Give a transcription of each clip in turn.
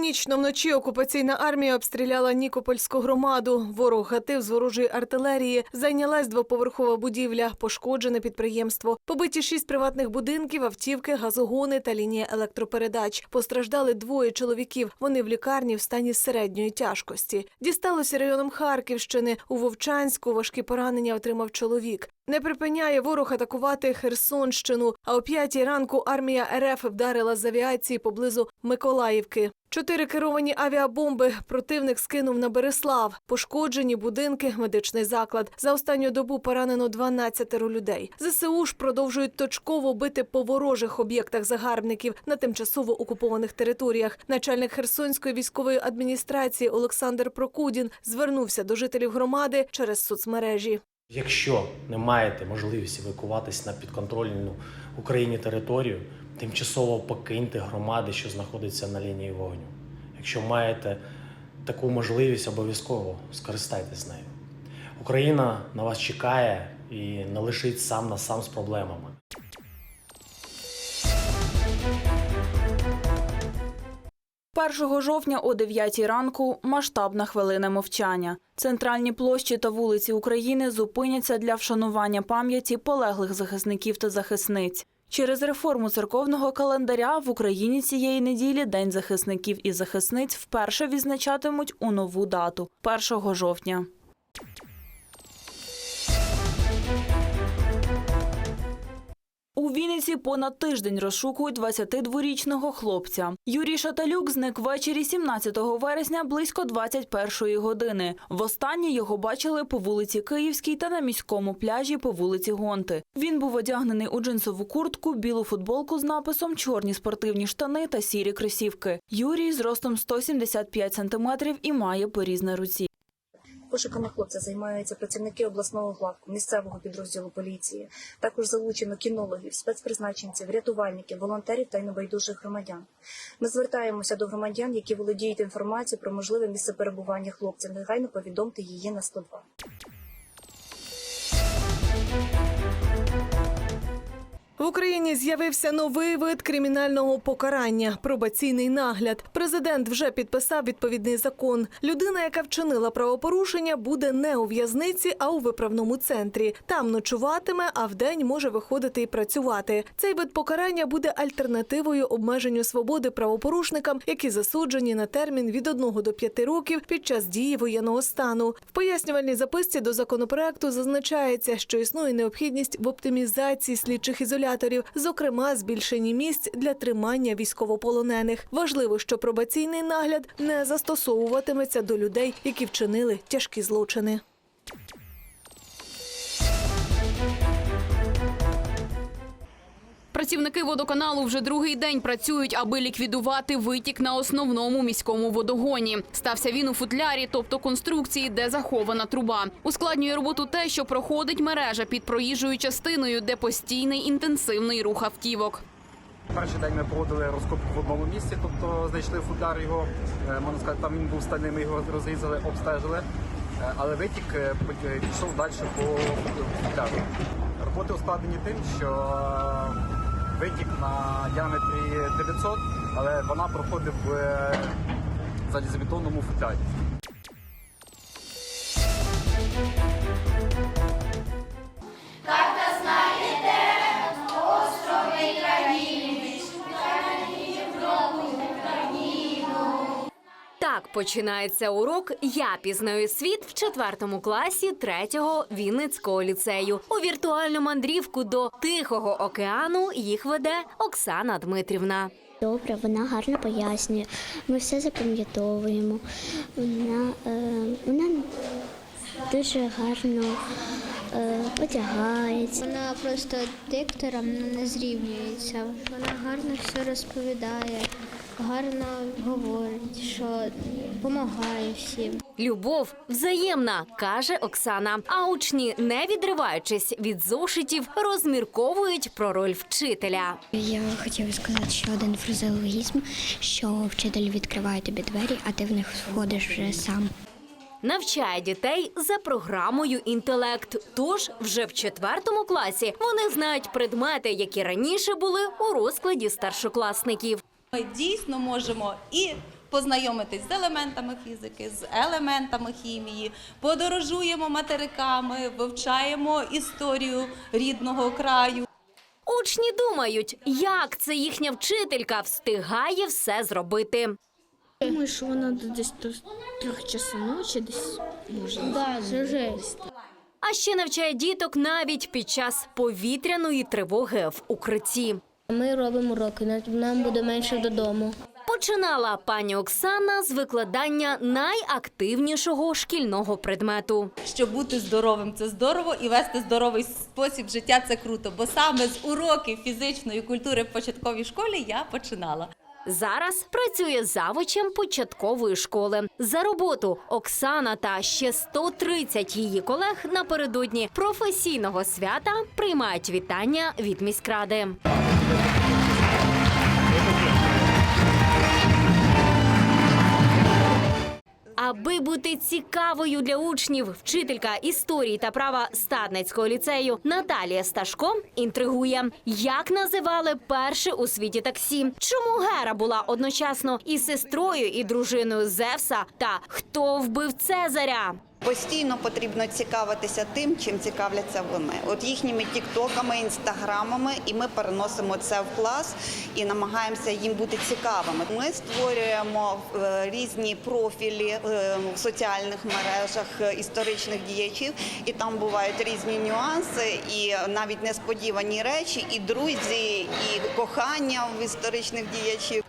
Цинічно вночі окупаційна армія обстріляла Нікопольську громаду. Ворог гатив з ворожої артилерії. Зайнялась двоповерхова будівля, пошкоджене підприємство. Побиті шість приватних будинків, автівки, газогони та лінія електропередач. Постраждали двоє чоловіків. Вони в лікарні в стані середньої тяжкості. Дісталося районом Харківщини. У Вовчанську важкі поранення отримав чоловік. Не припиняє ворог атакувати Херсонщину. А о п'ятій ранку армія РФ вдарила з авіації поблизу Миколаївки. Чотири керовані авіабомби противник скинув на Береслав. Пошкоджені будинки, медичний заклад. За останню добу поранено 12 людей. ЗСУ ж продовжують точково бити по ворожих об'єктах загарбників на тимчасово окупованих територіях. Начальник Херсонської військової адміністрації Олександр Прокудін звернувся до жителів громади через соцмережі. Якщо не маєте можливості евакуватись на підконтрольну Україні територію, тимчасово покиньте громади, що знаходяться на лінії вогню. Якщо маєте таку можливість, обов'язково скористайтесь нею. Україна на вас чекає і не лишить сам на сам з проблемами. Першого жовтня о 9 ранку масштабна хвилина мовчання. Центральні площі та вулиці України зупиняться для вшанування пам'яті полеглих захисників та захисниць. Через реформу церковного календаря в Україні цієї неділі День захисників і захисниць вперше відзначатимуть у нову дату 1 жовтня. У Вінниці понад тиждень розшукують 22-річного хлопця. Юрій Шаталюк зник ввечері 17 вересня близько 21-ї години. Востаннє його бачили по вулиці Київській та на міському пляжі по вулиці Гонти. Він був одягнений у джинсову куртку, білу футболку з написом чорні спортивні штани та сірі кросівки. Юрій з ростом 175 сантиметрів і має поріз на руці. Пошуками хлопця займаються працівники обласного главку, місцевого підрозділу поліції. Також залучено кінологів, спецпризначенців, рятувальників, волонтерів та й небайдужих громадян. Ми звертаємося до громадян, які володіють інформацією про можливе місце перебування хлопця. Негайно повідомте її на 102. В Україні з'явився новий вид кримінального покарання пробаційний нагляд. Президент вже підписав відповідний закон. Людина, яка вчинила правопорушення, буде не у в'язниці, а у виправному центрі. Там ночуватиме, а вдень може виходити і працювати. Цей вид покарання буде альтернативою обмеженню свободи правопорушникам, які засуджені на термін від 1 до 5 років під час дії воєнного стану. В пояснювальній записці до законопроекту зазначається, що існує необхідність в оптимізації слідчих ізоляторів, зокрема збільшені місць для тримання військовополонених. Важливо, що пробаційний нагляд не застосовуватиметься до людей, які вчинили тяжкі злочини. Працівники водоканалу вже другий день працюють, аби ліквідувати витік на основному міському водогоні. Стався він у футлярі, тобто конструкції, де захована труба. Ускладнює роботу те, що проходить мережа під проїжджою частиною, де постійний інтенсивний рух автівок. Перший день ми проводили розкопку в одному місці, тобто знайшли футляр його, е, можна сказати, там він був стальний, ми його розрізали, обстежили, Е, але витік е, пішов далі по футляру. Роботи ускладнені тим, що витік на діаметрі 900, але вона проходить в е, залізобетонному футлярі. Починається урок Я пізнаю світ в четвертому класі третього Вінницького ліцею. У віртуальну мандрівку до Тихого океану їх веде Оксана Дмитрівна. Добре, вона гарно пояснює. Ми все запам'ятовуємо. Вона, е, вона дуже гарно е, одягається. Вона просто диктором не зрівнюється. Вона гарно все розповідає, гарно говорить, що допомагає всім. Любов взаємна, каже Оксана. А учні, не відриваючись від зошитів, розмірковують про роль вчителя. Я хотіла сказати ще один фразеологізм, що вчитель відкриває тобі двері, а ти в них входиш вже сам. Навчає дітей за програмою інтелект. Тож вже в четвертому класі вони знають предмети, які раніше були у розкладі старшокласників. Ми дійсно можемо і познайомитись з елементами фізики, з елементами хімії, подорожуємо материками, вивчаємо історію рідного краю. Учні думають, як це їхня вчителька встигає все зробити. Думаю, що вона десь до трьох часу ночі десь може. Да, жесть. А ще навчає діток навіть під час повітряної тривоги в укритті. Ми робимо уроки, нам буде менше додому. Починала пані Оксана з викладання найактивнішого шкільного предмету. Щоб бути здоровим, це здорово, і вести здоровий спосіб життя це круто. Бо саме з уроків фізичної культури в початковій школі я починала. Зараз працює завучем початкової школи. За роботу Оксана та ще 130 її колег напередодні професійного свята приймають вітання від міськради. Аби бути цікавою для учнів, вчителька історії та права Стадницького ліцею Наталія Сташко інтригує, як називали перше у світі таксі, чому Гера була одночасно і сестрою, і дружиною Зевса, та хто вбив Цезаря. Постійно потрібно цікавитися тим, чим цікавляться вони. От їхніми тіктоками, інстаграмами, і ми переносимо це в клас і намагаємося їм бути цікавими. Ми створюємо е, різні профілі е, в соціальних мережах е, історичних діячів, і там бувають різні нюанси, і навіть несподівані речі, і друзі, і кохання в історичних діячів.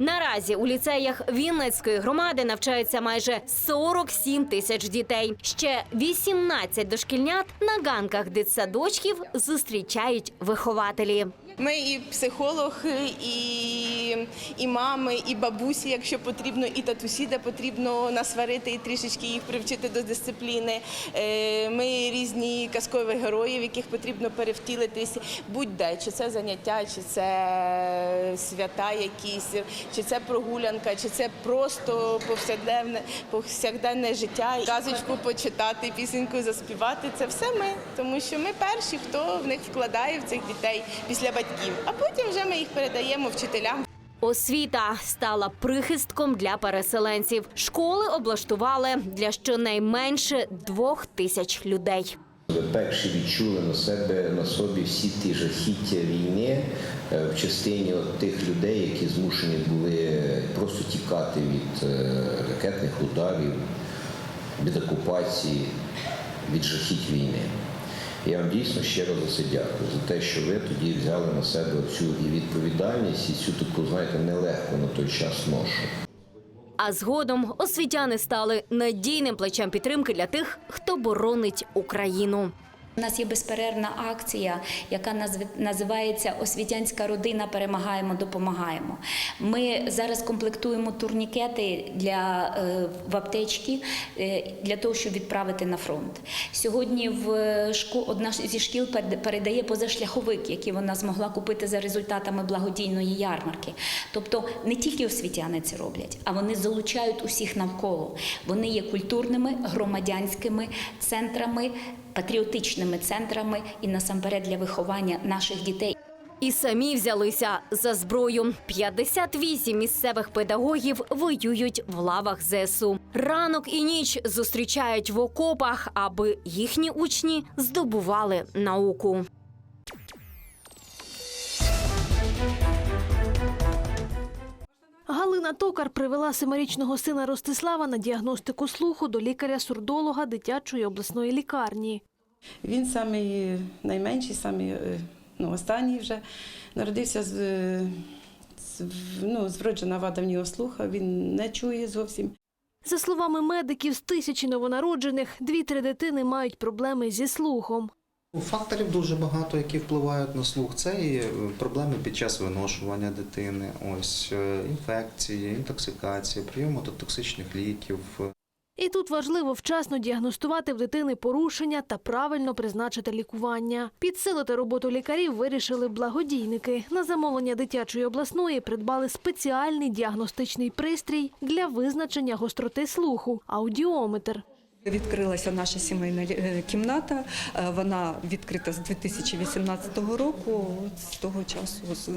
Наразі у ліцеях Вінницької громади навчаються майже 47 тисяч дітей. Ще 18 дошкільнят на ганках дитсадочків зустрічають вихователі. Ми і психолог, і, і мами, і бабусі, якщо потрібно, і татусі, де потрібно насварити і трішечки їх привчити до дисципліни. Е, Ми різні казкові герої, в яких потрібно перевтілитись будь-де, чи це заняття, чи це свята якісь, чи це прогулянка, чи це просто повсякденне, повсякденне життя. Казочку почитати, пісеньку заспівати це все ми, тому що ми перші, хто в них вкладає в цих дітей після батьків, а потім вже ми їх передаємо вчителям. Освіта стала прихистком для переселенців. Школи облаштували для щонайменше двох тисяч людей. Ви перші відчули на себе на собі всі ті жахіття війни е, в частині от тих людей, які змушені були просто тікати від е, ракетних ударів, від окупації, від жахіть війни. Я вам дійсно щиро за це дякую, за те, що ви тоді взяли на себе цю і відповідальність, і цю таку, знаєте, нелегку на той час ношу. А згодом освітяни стали надійним плечем підтримки для тих, хто боронить Україну. У нас є безперервна акція, яка називається Освітянська родина перемагаємо, допомагаємо. Ми зараз комплектуємо турнікети для е, в аптечки е, для того, щоб відправити на фронт. Сьогодні в шко- одна зі шкіл передає позашляховик, який вона змогла купити за результатами благодійної ярмарки. Тобто не тільки освітяни це роблять, а вони залучають усіх навколо. Вони є культурними, громадянськими центрами, патріотичними центрами і насамперед для виховання наших дітей. І самі взялися за зброю. 58 місцевих педагогів воюють в лавах ЗСУ. Ранок і ніч зустрічають в окопах, аби їхні учні здобували науку. Галина Токар привела семирічного сина Ростислава на діагностику слуху до лікаря-сурдолога дитячої обласної лікарні. Він самий найменший, самий е, ну, останній вже народився з, з, ну, вроджена вада в нього слуха, він не чує зовсім. За словами медиків, з тисячі новонароджених дві-три дитини мають проблеми зі слухом. Факторів дуже багато, які впливають на слух. Це і е, проблеми під час виношування дитини, ось е, інфекції, інтоксикація, прийом токсичних ліків. І тут важливо вчасно діагностувати в дитини порушення та правильно призначити лікування. Підсилити роботу лікарів вирішили благодійники. На замовлення дитячої обласної придбали спеціальний діагностичний пристрій для визначення гостроти слуху аудіометр. Відкрилася наша сімейна е, кімната. Е, Вона відкрита з 2018 року. З того часу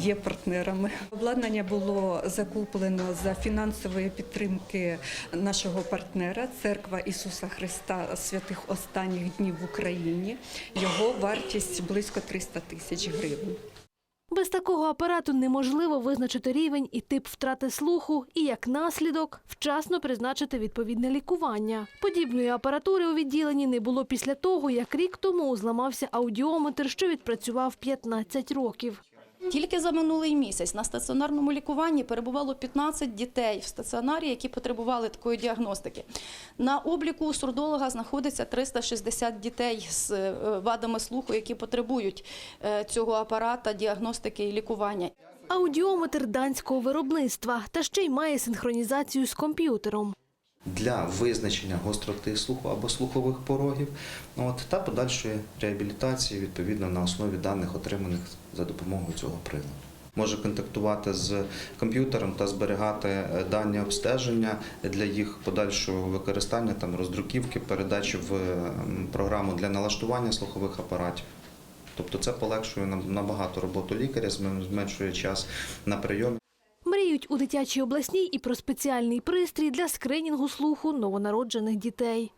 є партнерами. Обладнання було закуплено за фінансової підтримки нашого партнера Церква Ісуса Христа Святих Останніх Днів в Україні. Його вартість близько 300 тисяч гривень. Без такого апарату неможливо визначити рівень і тип втрати слуху, і як наслідок вчасно призначити відповідне лікування. Подібної апаратури у відділенні не було після того, як рік тому зламався аудіометр, що відпрацював 15 років. Тільки за минулий місяць на стаціонарному лікуванні перебувало 15 дітей в стаціонарі, які потребували такої діагностики. На обліку у сурдолога знаходиться 360 дітей з е, вадами слуху, які потребують е, цього апарата діагностики і лікування. Аудіометр данського виробництва та ще й має синхронізацію з комп'ютером. Для визначення гостроти слуху або слухових порогів, от, та подальшої реабілітації відповідно на основі даних, отриманих за допомогою цього приладу. Може контактувати з комп'ютером та зберігати е, дані обстеження для їх подальшого використання, там роздруківки, передачі в програму для налаштування слухових апаратів. Тобто це полегшує нам набагато роботу лікаря, зменшує час на прийомі. Мріють у дитячій обласній і про спеціальний пристрій для скринінгу слуху новонароджених дітей.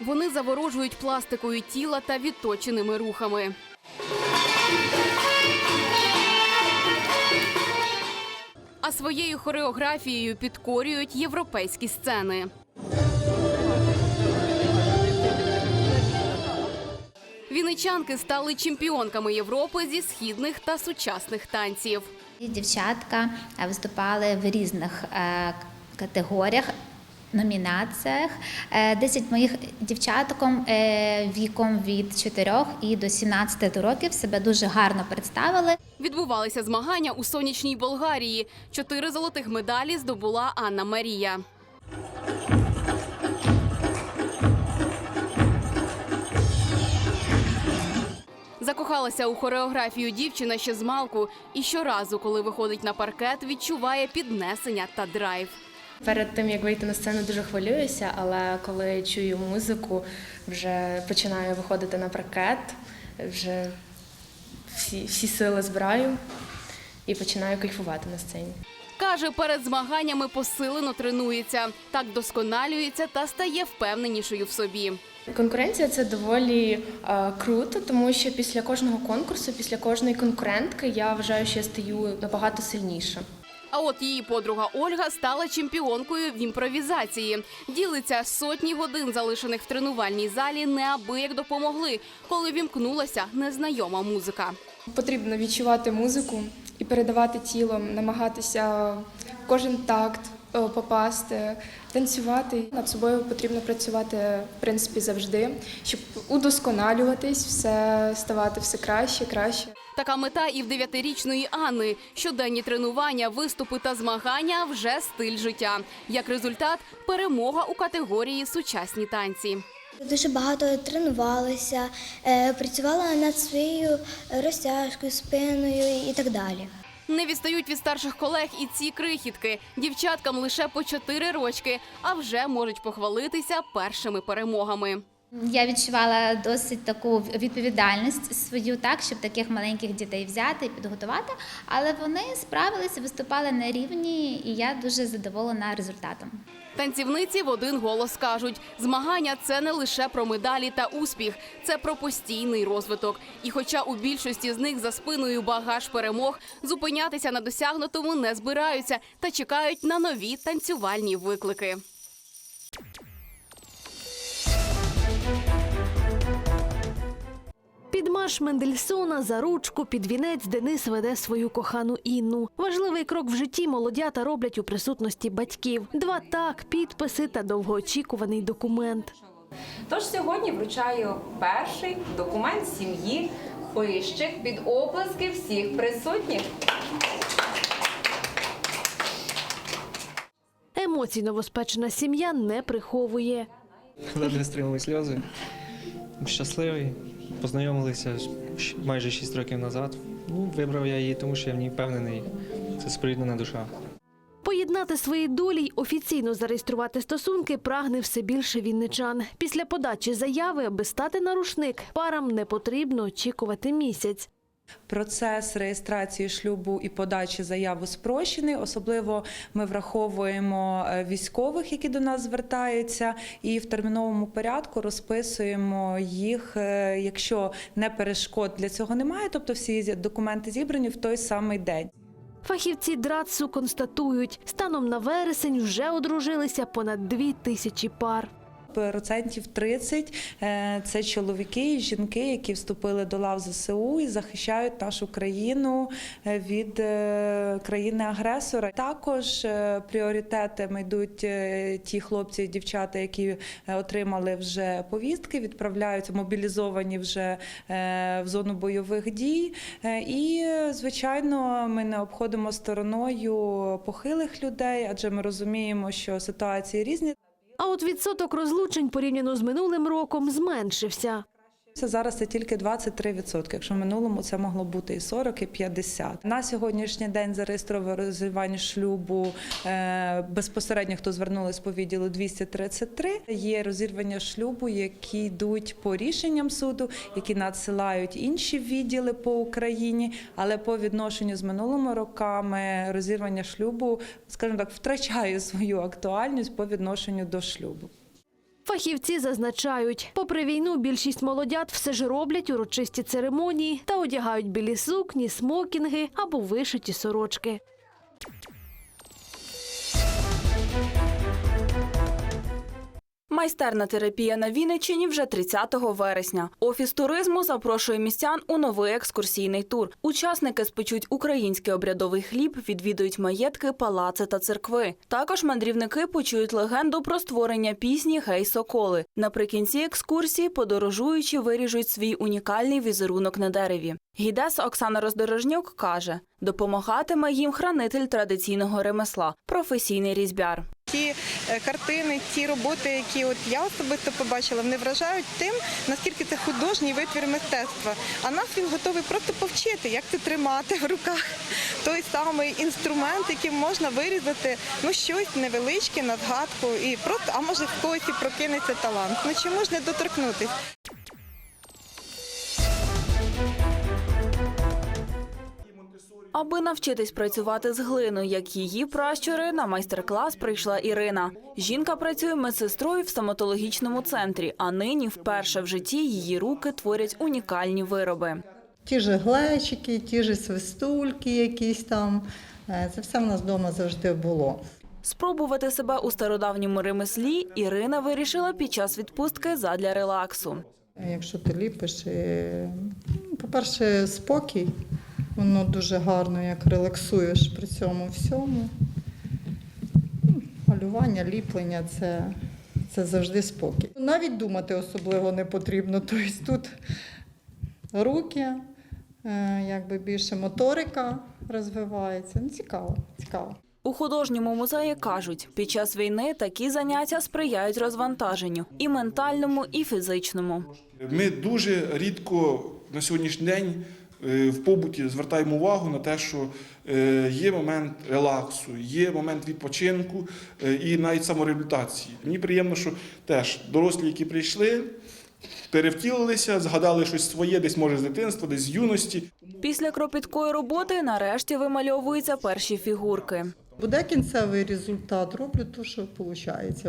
Вони заворожують пластикою тіла та відточеними рухами. А своєю хореографією підкорюють європейські сцени. Вінничанки стали чемпіонками Європи зі східних та сучасних танців. Дівчатка е, виступали в різних е, категоріях. Номінаціях 10 моїх дівчатком е, віком від 4 і до 17 років себе дуже гарно представили. Відбувалися змагання у сонячній Болгарії. Чотири золотих медалі здобула Анна Марія. Закохалася у хореографію дівчина ще з малку, і щоразу, коли виходить на паркет, відчуває піднесення та драйв. Перед тим як вийти на сцену, дуже хвилююся, але коли чую музику, вже починаю виходити на паркет, вже всі, всі сили збираю і починаю кайфувати на сцені. Каже, перед змаганнями посилено тренується, так досконалюється та стає впевненішою в собі. Конкуренція це доволі е, круто, тому що після кожного конкурсу, після кожної конкурентки, я вважаю, що я стаю набагато сильніше. А от її подруга Ольга стала чемпіонкою в імпровізації. Ділиться сотні годин, залишених в тренувальній залі, неабияк допомогли, коли вімкнулася незнайома музика. Потрібно відчувати музику і передавати тілом, намагатися кожен такт попасти, танцювати. Над собою потрібно працювати в принципі завжди, щоб удосконалюватись, все ставати все краще, краще. Така мета і в дев'ятирічної Анни. Щоденні тренування, виступи та змагання вже стиль життя. Як результат, перемога у категорії сучасні танці. Дуже багато тренувалася, е, працювала над своєю розтяжкою, спиною і так далі. Не відстають від старших колег і ці крихітки. Дівчаткам лише по чотири рочки, а вже можуть похвалитися першими перемогами. Я відчувала досить таку відповідальність свою, так щоб таких маленьких дітей взяти і підготувати. Але вони справилися, виступали на рівні, і я дуже задоволена результатом. Танцівниці в один голос кажуть: змагання це не лише про медалі та успіх, це про постійний розвиток. І, хоча у більшості з них за спиною багаж перемог, зупинятися на досягнутому не збираються та чекають на нові танцювальні виклики. Під Мендельсона за ручку під вінець Денис веде свою кохану Інну. Важливий крок в житті молодята роблять у присутності батьків. Два так, підписи та довгоочікуваний документ. Тож сьогодні вручаю перший документ сім'ї Пищик під оплески всіх присутніх. Емоцій новоспечена сім'я не приховує. Ледве не стримали сльози. Щасливий. Познайомилися майже 6 років назад. Ну, вибрав я її, тому що я в ній впевнений. Це споріднена душа. Поєднати свої долі й офіційно зареєструвати стосунки прагне все більше вінничан. Після подачі заяви, аби стати на рушник, парам не потрібно очікувати місяць. Процес реєстрації шлюбу і подачі заяви спрощений. Особливо ми враховуємо е, військових, які до нас звертаються, і в терміновому порядку розписуємо їх, е, якщо не перешкод для цього немає, тобто всі документи зібрані в той самий день. Фахівці ДРАЦУ констатують, станом на вересень вже одружилися понад дві тисячі пар. Процентів 30 е, – це чоловіки і жінки, які вступили до лав ЗСУ і захищають нашу країну е, від е, країни-агресора. Також пріоритетами йдуть ті хлопці і дівчата, які отримали вже повістки, відправляються мобілізовані вже в зону бойових дій. І, звичайно, ми не обходимо стороною похилих людей, адже ми розуміємо, що ситуації різні. А от відсоток розлучень порівняно з минулим роком зменшився. Це зараз це тільки 23%, якщо в минулому це могло бути і 40, і 50. На сьогоднішній день зареєстровано розірвання шлюбу е, безпосередньо, хто звернулись по відділу 233. Є розірвання шлюбу, які йдуть по рішенням суду, які надсилають інші відділи по Україні. Але по відношенню з минулими роками розірвання шлюбу, скажімо так, втрачає свою актуальність по відношенню до шлюбу. Фахівці зазначають, попри війну, більшість молодят все ж роблять урочисті церемонії та одягають білі сукні, смокінги або вишиті сорочки. Майстерна терапія на Вінниччині вже 30 вересня. Офіс туризму запрошує містян у новий екскурсійний тур. Учасники спечуть український обрядовий хліб, відвідують маєтки, палаци та церкви. Також мандрівники почують легенду про створення пісні Гей Соколи. Наприкінці екскурсії подорожуючі виріжуть свій унікальний візерунок на дереві. Гідеса Оксана Роздорожнюк каже, допомагатиме їм хранитель традиційного ремесла, професійний різьбяр. Ті е, картини, ті роботи, які от я особисто побачила, вони вражають тим, наскільки це художній витвір мистецтва. А нас він готовий просто повчити, як це тримати в руках той самий інструмент, яким можна вирізати ну щось невеличке на згадку, і просто, а може в когось і прокинеться талант. Ну чому ж не доторкнутись? Аби навчитись працювати з глиною, як її пращури, на майстер-клас прийшла Ірина. Жінка працює медсестрою в стоматологічному центрі, а нині вперше в житті її руки творять унікальні вироби. Ті ж глечики, ті ж свистульки якісь там. Е, Це все в нас вдома завжди було. Спробувати себе у стародавньому ремеслі Ірина вирішила під час відпустки задля релаксу. Якщо ти ліпиш, е, ну, по-перше, спокій, воно дуже гарно, як релаксуєш при цьому всьому. Ну, Малювання, ліплення це, це завжди спокій. Навіть думати особливо не потрібно. Тобто тут руки, е, якби більше моторика розвивається. Ну, цікаво, цікаво. У художньому музеї кажуть, під час війни такі заняття сприяють розвантаженню і ментальному, і фізичному. Ми дуже рідко на сьогоднішній день в побуті звертаємо увагу на те, що е, є момент релаксу, є момент відпочинку е, і навіть самореабілітації. Мені приємно, що теж дорослі, які прийшли, перевтілилися, згадали щось своє, десь може з дитинства, десь з юності. Після кропіткої роботи нарешті вимальовуються перші фігурки. Буде кінцевий результат, роблю те, що виходить.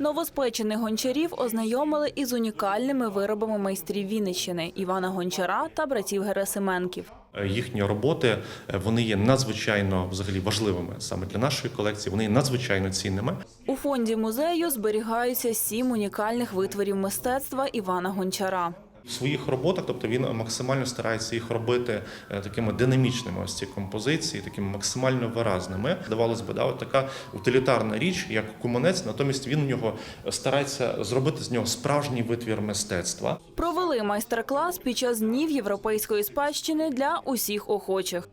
Новоспечених гончарів ознайомили із унікальними виробами майстрів Вінниччини Івана Гончара та братів Герасименків. Їхні роботи е, вони є надзвичайно взагалі важливими саме для нашої колекції. Вони є надзвичайно цінними. У фонді музею зберігаються сім унікальних витворів мистецтва Івана Гончара. Своїх роботах, тобто він максимально старається їх робити е, такими динамічними, ось ці композиції, такими максимально виразними. Здавалось би, да, от така утилітарна річ, як куманець, натомість він у нього старається зробити з нього справжній витвір мистецтва. Провели майстер-клас під час днів європейської спадщини для усіх охочих.